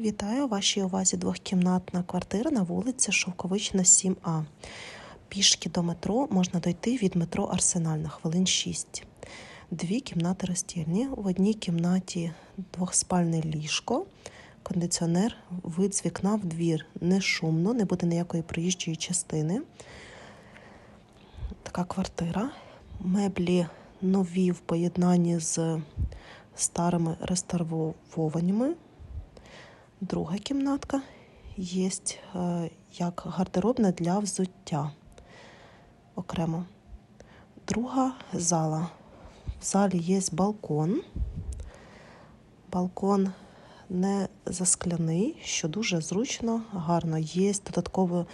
Вітаю вашій увазі двохкімнатна квартира на вулиці Шовковична, 7А. Пішки до метро можна дойти від метро Арсеналь на хвилин 6. Дві кімнати розстільні. В одній кімнаті двохспальне ліжко, кондиціонер, вид з вікна в двір. Не шумно, не буде ніякої проїжджої частини. Така квартира. Меблі нові в поєднанні з старими реставрованими. Друга кімнатка є е, як гардеробна для взуття окремо. Друга зала. В залі є балкон. Балкон не заскляний, що дуже зручно, гарно. Є додатково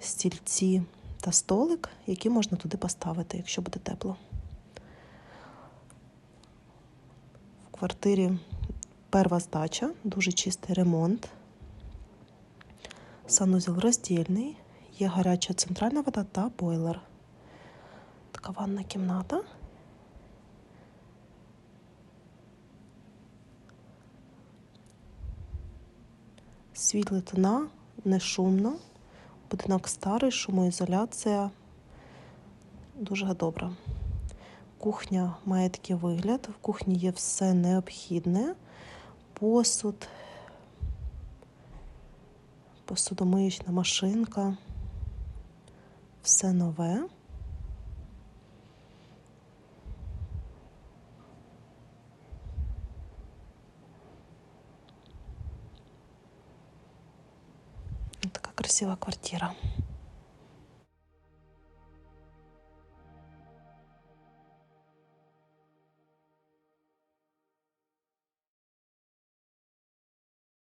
стільці та столик, які можна туди поставити, якщо буде тепло. В квартирі перва здача, дуже чистий ремонт. Санузел роздільний, є гаряча центральна вода та бойлер. Така ванна кімната. Світлі тона, не шумно. Будинок старий, шумоізоляція дуже добра. Кухня має такий вигляд. В кухні є все необхідне. Посуд, посудомиючна машинка. Все нове. Така красива квартира.